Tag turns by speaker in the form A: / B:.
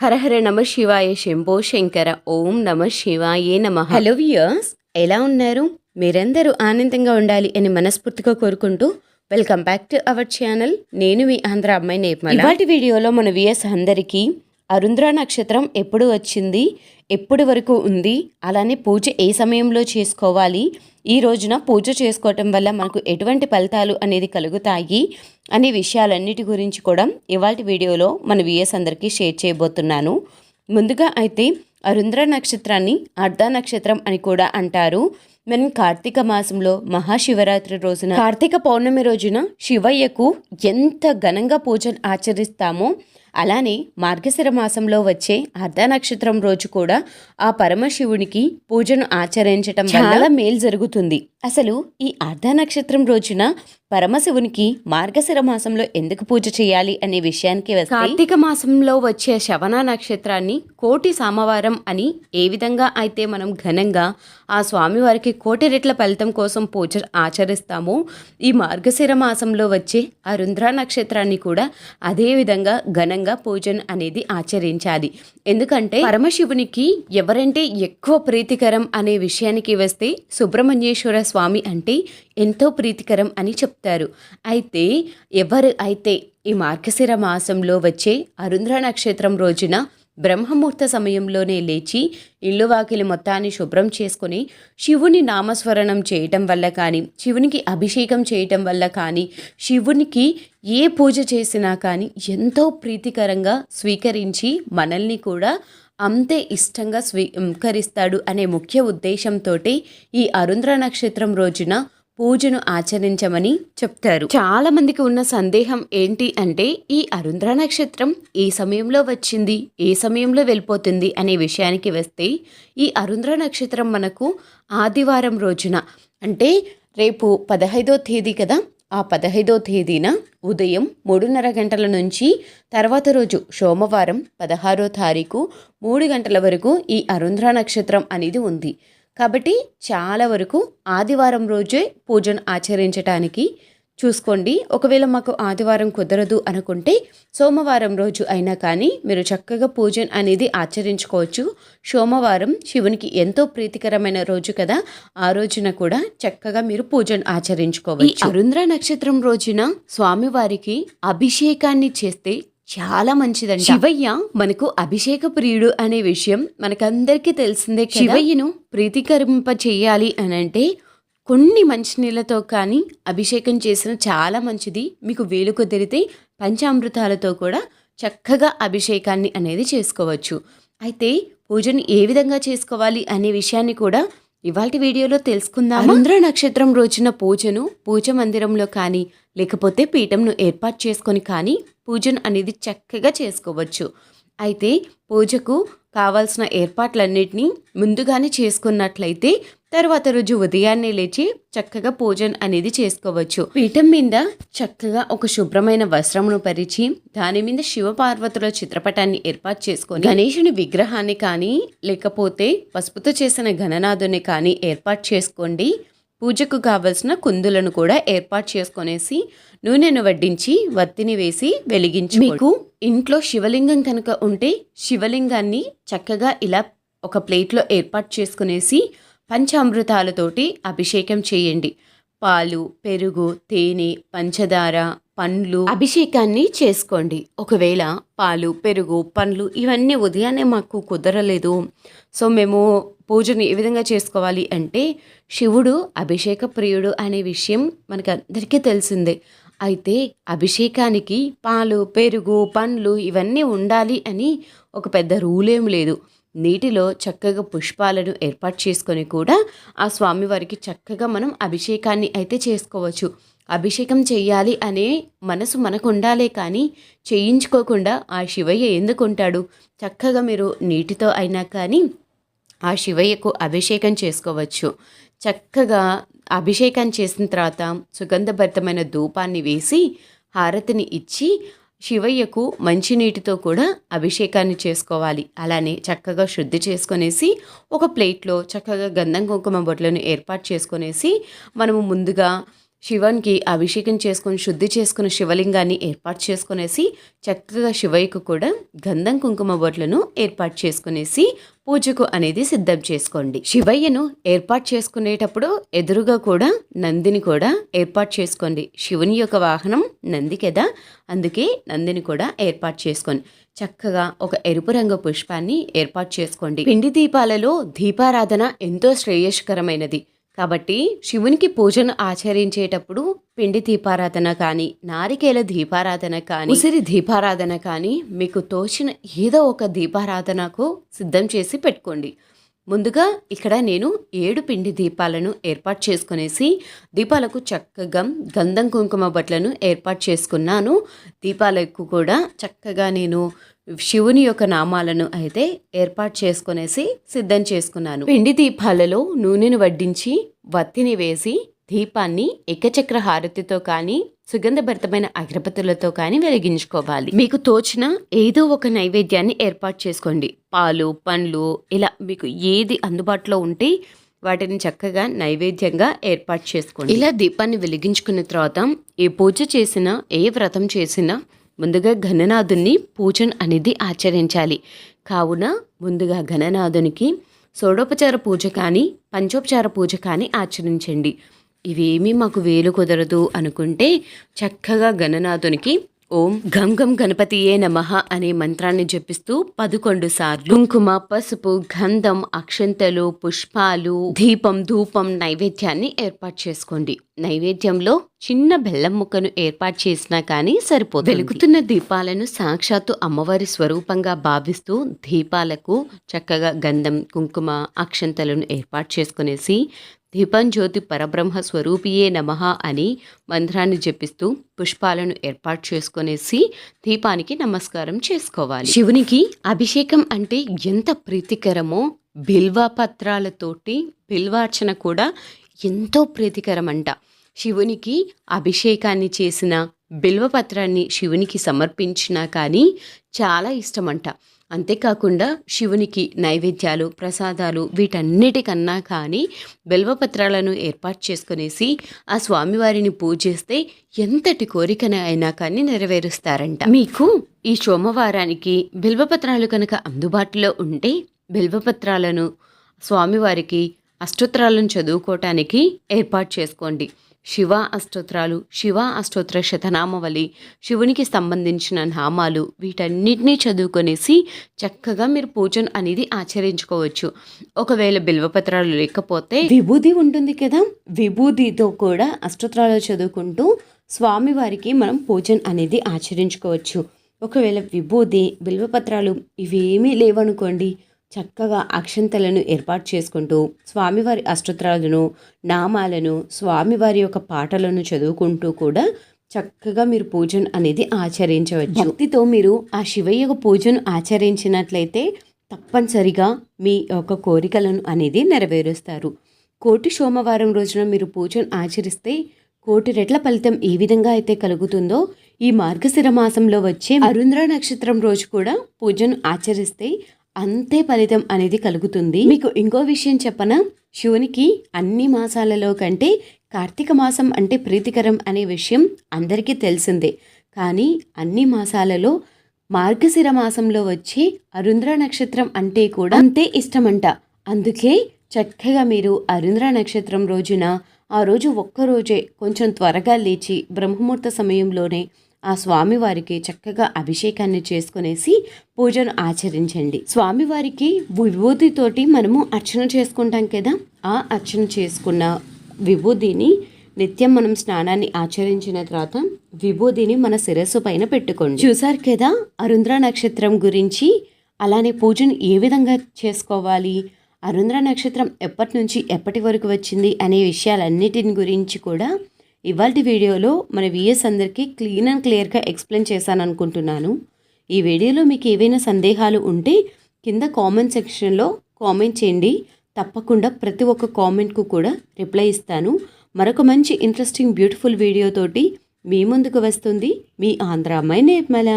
A: హరహర నమ శివాయ శంభో శంకర. ఓం నమ శివాయే నమ. హలో వియర్స్ ఎలా ఉన్నారు? మీరందరూ ఆనందంగా ఉండాలి అని మనస్ఫూర్తిగా కోరుకుంటూ welcome back to our channel నేను మీ ఆంధ్ర అమ్మాయి నేర్మల. ఇవాటి వీడియోలో మన వియర్స్ అందరికీ అరుంధ్ర నక్షత్రం ఎప్పుడు వచ్చింది? ఎప్పటి వరకు ఉంది? అలానే పూజ ఏ సమయంలో చేసుకోవాలి? ఈ రోజున పూజ చేసుకోవటం వల్ల మనకు ఎటువంటి ఫలితాలు అనేది కలుగుతాయి? అనే విషయాలన్నిటి గురించి కూడా ఇవాళ వీడియోలో మన విఎస్ అందరికీ షేర్ చేయబోతున్నాను. ముందుగా అయితే అరుంధ్ర నక్షత్రాన్ని అర్ధ నక్షత్రం అని కూడా అంటారు. మనం కార్తీక మాసంలో మహాశివరాత్రి రోజున కార్తీక పౌర్ణమి రోజున శివయ్యకు ఎంత ఘనంగా పూజలు ఆచరిస్తామో అలానే మార్గశిర మాసంలో వచ్చే అర్ధ నక్షత్రం రోజు కూడా ఆ పరమశివునికి పూజను ఆచరించటం చాలా మేలు జరుగుతుంది. అసలు ఈ అర్ధ నక్షత్రం రోజున పరమశివునికి మార్గశిర మాసంలో ఎందుకు పూజ చేయాలి అనే విషయానికి వస్తే కార్తీక మాసంలో వచ్చే శవన నక్షత్రాన్ని కోటి సామవారం అని ఏ విధంగా అయితే మనం ఘనంగా ఆ స్వామివారికి కోటి రెట్ల ఫలితం కోసం పూజ ఆచరిస్తామో ఈ మార్గశిర మాసంలో వచ్చే ఆ నక్షత్రాన్ని కూడా అదే విధంగా ఘనంగా పూజను అనేది ఆచరించాలి. ఎందుకంటే పరమశివునికి ఎవరంటే ఎక్కువ ప్రీతికరం అనే విషయానికి వస్తే సుబ్రహ్మణ్యేశ్వర స్వామి అంటే ఎంతో ప్రీతికరం అని చెప్తారు. అయితే ఎవరు అయితే ఈ మార్గశిర మాసంలో వచ్చే అరుంద్ర నక్షత్రం రోజున బ్రహ్మముహూర్త సమయంలోనే లేచి ఇల్లు వాకిలి మొత్తాన్ని శుభ్రం చేసుకుని శివుని నామస్మరణం చేయటం వల్ల కానీ శివునికి అభిషేకం చేయటం వల్ల కానీ శివునికి ఏ పూజ చేసినా కానీ ఎంతో ప్రీతికరంగా స్వీకరించి మనల్ని కూడా అంతే ఇష్టంగా స్వీకరిస్తాడు అనే ముఖ్య ఉద్దేశంతో ఈ అరుంద్ర నక్షత్రం రోజున పూజను ఆచరించమని చెప్తారు. చాలా మందికి ఉన్న సందేహం ఏంటి అంటే ఈ అరుంధ్ర నక్షత్రం ఏ సమయంలో వచ్చింది ఏ సమయంలో వెళ్ళిపోతుంది అనే విషయానికి వస్తే ఈ అరుంధ్ర నక్షత్రం మనకు ఆదివారం రోజున అంటే రేపు పదహైదో తేదీ కదా ఆ పదహైదో తేదీన ఉదయం మూడున్నర గంటల నుంచి తర్వాత రోజు సోమవారం పదహారో తారీఖు మూడు గంటల వరకు ఈ అరుంధ్ర నక్షత్రం అనేది ఉంది. కాబట్టి చాలా వరకు ఆదివారం రోజే పూజను ఆచరించటానికి చూసుకోండి. ఒకవేళ మాకు ఆదివారం కుదరదు అనుకుంటే సోమవారం రోజు అయినా కానీ మీరు చక్కగా పూజన్ అనేది ఆచరించుకోవచ్చు. సోమవారం శివునికి ఎంతో ప్రీతికరమైన రోజు కదా. ఆ రోజున కూడా చక్కగా మీరు పూజను ఆచరించుకోవచ్చు. అరుంద్ర నక్షత్రం రోజున స్వామివారికి అభిషేకాన్ని చేస్తే చాలా మంచిదండి శివయ్య మనకు అభిషేక ప్రియుడు అనే విషయం మనకందరికీ తెలిసిందే శివయ్యను ప్రీతికరింప చేయాలి అని అంటే కొన్ని మంచినీళ్ళతో కానీ అభిషేకం చేసిన చాలా మంచిది. మీకు వేలు కుదిరితే పంచామృతాలతో కూడా చక్కగా అభిషేకాన్ని అనేది చేసుకోవచ్చు. అయితే పూజని ఏ విధంగా చేసుకోవాలి అనే విషయాన్ని కూడా ఇవాళ వీడియోలో తెలుసుకుందాం ఆంధ్ర నక్షత్రం రోజున పూజను పూజ మందిరంలో కానీ లేకపోతే పీఠంను ఏర్పాటు చేసుకొని కానీ పూజను అనేది చక్కగా చేసుకోవచ్చు. అయితే పూజకు కావాల్సిన ఏర్పాట్లన్నిటినీ ముందుగానే చేసుకున్నట్లయితే తర్వాత రోజు ఉదయాన్నే లేచి చక్కగా పూజన్ అనేది చేసుకోవచ్చు. పీఠం మీద చక్కగా ఒక శుభ్రమైన వస్త్రమును పరిచి దాని మీద శివపార్వతుల చిత్రపటాన్ని ఏర్పాటు చేసుకొని గణేశుని విగ్రహాన్ని కానీ లేకపోతే పసుపుతో చేసిన గణనాథుని కానీ ఏర్పాటు చేసుకోండి. పూజకు కావలసిన కుందులను కూడా ఏర్పాటు చేసుకొనేసి నూనెను వడ్డించి వత్తిని వేసి వెలిగించి మీకు ఇంట్లో శివలింగం కనుక ఉంటే శివలింగాన్ని చక్కగా ఇలా ఒక ప్లేట్లో ఏర్పాటు చేసుకునేసి పంచామృతాలతోటి అభిషేకం చేయండి. పాలు పెరుగు తేనె పంచదార పండ్లు. అభిషేకాన్ని చేసుకోండి. ఒకవేళ పాలు పెరుగు పండ్లు ఇవన్నీ ఉదయాన్నే మాకు కుదరలేదు. సో మేము పూజను ఏ విధంగా చేసుకోవాలి అంటే శివుడు అభిషేక ప్రియుడు అనే విషయం మనకు అందరికీ తెలిసిందే. అయితే అభిషేకానికి పాలు పెరుగు పండ్లు ఇవన్నీ ఉండాలి అని ఒక పెద్ద రూల్ ఏం లేదు. నీటిలో చక్కగా పుష్పాలను ఏర్పాటు చేసుకొని కూడా ఆ స్వామివారికి చక్కగా మనం అభిషేకాన్ని అయితే చేసుకోవచ్చు. అభిషేకం చెయ్యాలి అనే మనసు మనకు ఉండాలే కానీ చేయించుకోకుండా ఆ శివయ్య ఎందుకుంటాడు? చక్కగా మీరు నీటితో అయినా కానీ ఆ శివయ్యకు అభిషేకం చేసుకోవచ్చు. చక్కగా అభిషేకం చేసిన తర్వాత సుగంధభరితమైన ధూపాన్ని వేసి హారతిని ఇచ్చి శివయ్యకు మంచినీటితో కూడా అభిషేకాన్ని చేసుకోవాలి. అలానే చక్కగా శుద్ధి చేసుకొనేసి ఒక ప్లేట్లో చక్కగా గంధం కుంకుమ బొట్లను ఏర్పాటు చేసుకొనేసి మనము ముందుగా శివన్కి అభిషేకం చేసుకొని శుద్ధి చేసుకున్న శివలింగాన్ని ఏర్పాటు చేసుకునేసి చక్కగా శివయ్యకు కూడా గంధం కుంకుమ బొట్లను ఏర్పాటు చేసుకునేసి పూజకు అనేది సిద్ధం చేసుకోండి. శివయ్యను ఏర్పాటు చేసుకునేటప్పుడు ఎదురుగా కూడా నందిని కూడా ఏర్పాటు చేసుకోండి. శివుని యొక్క వాహనం నంది కదా అందుకే నందిని కూడా ఏర్పాటు చేసుకోండి చక్కగా ఒక ఎరుపు రంగు పుష్పాన్ని ఏర్పాటు చేసుకోండి. పిండి దీపాలలో దీపారాధన ఎంతో శ్రేయస్కరమైనది. కాబట్టి శివునికి పూజను ఆచరించేటప్పుడు పిండి దీపారాధన కానీ నారికేల దీపారాధన కానీ ఉసిరి దీపారాధన కానీ మీకు తోచిన ఏదో ఒక దీపారాధనకు సిద్ధం చేసి పెట్టుకోండి. ముందుగా ఇక్కడ నేను ఏడు పిండి దీపాలను ఏర్పాటు చేసుకునేసి దీపాలకు చక్కగా గంధం కుంకుమ బట్లను ఏర్పాటు చేసుకున్నాను. దీపాలకు కూడా చక్కగా నేను శివుని యొక్క నామాలను అయితే ఏర్పాటు చేసుకునేసి సిద్ధం చేసుకున్నాను. పిండి దీపాలలో నూనెను వడ్డించి వత్తిని వేసి దీపాన్ని ఏకచక్ర హారతితో కానీ సుగంధభరితమైన అగరబత్తులతో కానీ వెలిగించుకోవాలి. మీకు తోచిన ఏదో ఒక నైవేద్యాన్ని ఏర్పాటు చేసుకోండి. పాలు పండ్లు ఇలా మీకు ఏది అందుబాటులో ఉంటే వాటిని చక్కగా నైవేద్యంగా ఏర్పాటు చేసుకోండి. ఇలా దీపాన్ని వెలిగించుకున్న తర్వాత ఏ పూజ చేసినా ఏ వ్రతం చేసినా ముందుగా ఘననాథుని పూజన్ అనేది ఆచరించాలి. కావున ముందుగా ఘననాథునికి షోడోపచార పూజ కానీ పంచోపచార పూజ కానీ ఆచరించండి. ఇవేమీ మాకు వేలు కుదరదు అనుకుంటే చక్కగా గణనాథునికి ఓం గం గం గణపతియే నమః అనే మంత్రాన్ని జపిస్తూ పదకొండు సార్లు కుంకుమ పసుపు గంధం అక్షంతలు పుష్పాలు దీపం ధూపం నైవేద్యాన్ని ఏర్పాటు చేసుకోండి. నైవేద్యంలో చిన్న బెల్లం ముక్కను ఏర్పాటు చేసినా కానీ సరిపోదు వెలుగుతున్న దీపాలను సాక్షాత్తు అమ్మవారి స్వరూపంగా భావిస్తూ దీపాలకు చక్కగా గంధం కుంకుమ అక్షంతలను ఏర్పాటు చేసుకునేసి దీపం జ్యోతి పరబ్రహ్మ స్వరూపియే నమః అని మంత్రాన్ని జపిస్తూ పుష్పాలను ఏర్పాటు చేసుకునేసి దీపానికి నమస్కారం చేసుకోవాలి. శివునికి అభిషేకం అంటే ఎంత ప్రీతికరమో బిల్వ పత్రాలతోటి బిల్వార్చన కూడా ఎంతో ప్రీతికరం అంట శివునికి అభిషేకాన్ని చేసిన బిల్వపత్రాన్ని శివునికి సమర్పించినా కానీ చాలా ఇష్టమంట. అంతేకాకుండా శివునికి నైవేద్యాలు ప్రసాదాలు వీటన్నిటికన్నా కానీ బిల్వపత్రాలను ఏర్పాటు చేసుకునేసి ఆ స్వామివారిని పూజిస్తే ఎంతటి కోరికన అయినా కానీ నెరవేరుస్తారంట. మీకు ఈ సోమవారానికి బిల్వపత్రాలు కనుక అందుబాటులో ఉంటే బిల్వపత్రాలను స్వామివారికి అష్టోత్తరాలను చదువుకోవటానికి ఏర్పాటు చేసుకోండి. శివ అష్టోత్రాలు శివ అష్టోత్ర శతనామవళి శివునికి సంబంధించిన నామాలు వీటన్నిటినీ చదువుకొనేసి చక్కగా మీరు పూజను అనేది ఆచరించుకోవచ్చు. ఒకవేళ బిల్వపత్రాలు లేకపోతే విభూది ఉంటుంది కదా? విభూదితో కూడా అష్టోత్రాలు చదువుకుంటూ స్వామివారికి మనం పూజను అనేది ఆచరించుకోవచ్చు. ఒకవేళ విభూది బిల్వపత్రాలు ఇవేమీ లేవనుకోండి చక్కగా అక్షంతలను ఏర్పాటు చేసుకుంటూ స్వామివారి అష్టోత్తరాలను నామాలను స్వామివారి యొక్క పాటలను చదువుకుంటూ కూడా చక్కగా మీరు పూజను అనేది ఆచరించవచ్చు. భక్తితో మీరు ఆ శివయ్య పూజను ఆచరించినట్లయితే తప్పనిసరిగా మీ యొక్క కోరికలను అనేది నెరవేరుస్తారు. కోటి సోమవారం రోజున మీరు పూజను ఆచరిస్తే కోటి రెట్ల ఫలితం ఏ విధంగా అయితే కలుగుతుందో ఈ మార్గశిర మాసంలో వచ్చే అరుంధ్ర నక్షత్రం రోజు కూడా పూజను ఆచరిస్తే అంతే ఫలితం అనేది కలుగుతుంది. మీకు ఇంకో విషయం చెప్పనా? శివునికి అన్ని మాసాలలో కంటే కార్తీక మాసం అంటే ప్రీతికరం అనే విషయం అందరికీ తెలిసిందే. కానీ అన్ని మాసాలలో మార్గశిర మాసంలో వచ్చే అరుంధ్ర నక్షత్రం అంటే కూడా అంతే ఇష్టమంట. అందుకే చక్కగా మీరు అరుంధ్ర నక్షత్రం రోజున ఆ రోజు ఒక్కరోజే కొంచెం త్వరగా లేచి బ్రహ్మముహూర్త సమయంలోనే ఆ స్వామివారికి చక్కగా అభిషేకాన్ని చేసుకునేసి పూజను ఆచరించండి. స్వామివారికి విభూతితోటి మనము అర్చన చేసుకుంటాం కదా? ఆ అర్చన చేసుకున్న విభూతిని నిత్యం మనం స్నానాన్ని ఆచరించిన తర్వాత విభూతిని మన శిరస్సు పైన పెట్టుకోండి. చూసారు కదా? అరుంద్ర నక్షత్రం గురించి అలానే పూజను ఏ విధంగా చేసుకోవాలి? అరుంద్ర నక్షత్రం ఎప్పటి నుంచి ఎప్పటి వరకు వచ్చింది? అనే విషయాలన్నిటిని గురించి కూడా ఇవాళ వీడియోలో మన విఎస్ అందరికీ క్లీన్ అండ్ క్లియర్గా ఎక్స్ప్లెయిన్ చేశాను అనుకుంటున్నాను. ఈ వీడియోలో మీకు ఏవైనా సందేహాలు ఉంటే కింద కామెంట్ సెక్షన్లో కామెంట్ చేయండి. తప్పకుండా ప్రతి ఒక్క కామెంట్కు కూడా రిప్లై ఇస్తాను. మరొక మంచి ఇంట్రెస్టింగ్ బ్యూటిఫుల్ వీడియోతోటి మీ ముందుకు వస్తుంది మీ ఆంధ్ర అమ్మాయి నిర్మల.